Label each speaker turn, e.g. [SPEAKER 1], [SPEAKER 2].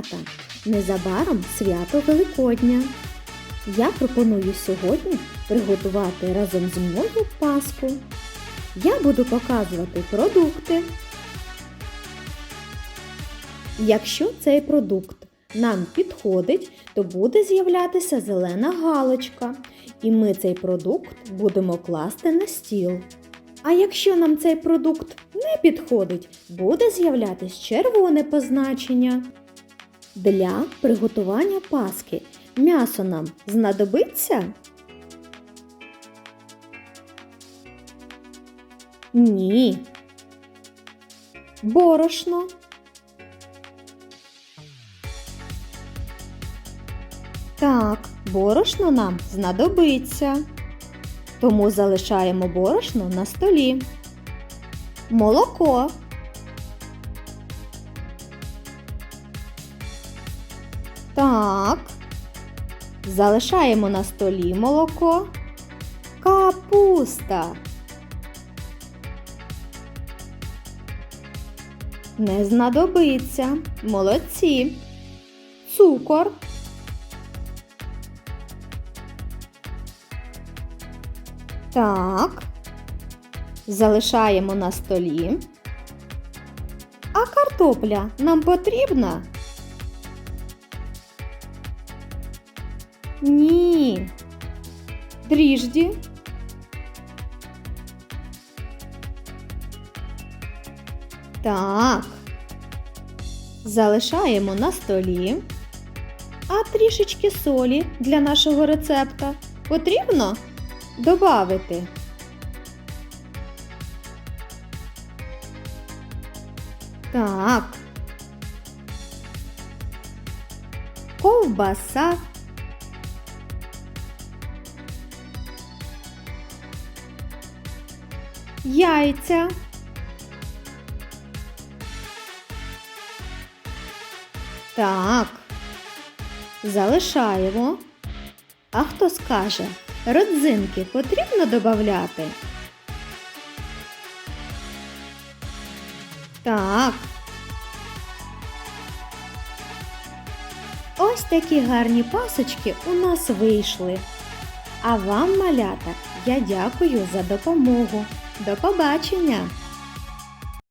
[SPEAKER 1] малята! Незабаром свято Великодня. Я пропоную сьогодні приготувати разом зі мною паску. Я буду показувати продукти. Якщо цей продукт нам підходить, то буде з'являтися зелена галочка, і ми цей продукт будемо класти на стіл. А якщо нам цей продукт не підходить, буде з'являтись червоне позначення. Для приготування паски м'ясо нам знадобиться? Ні. Борошно. Так, борошно нам знадобиться. Тому залишаємо борошно на столі. Молоко. Так. Залишаємо на столі молоко. Капуста. Не знадобиться. Молодці. Цукор. Так. Залишаємо на столі. А картопля нам потрібна? Ні. Дріжді. Так. Залишаємо на столі. А трішечки солі для нашого рецепта потрібно добавити. Так. Ковбаса. Яйця. Так. Залишаємо. А хто скаже, родзинки потрібно додати? Так. Ось такі гарні пасочки у нас вийшли. А вам, малята, я дякую за допомогу. До побачення!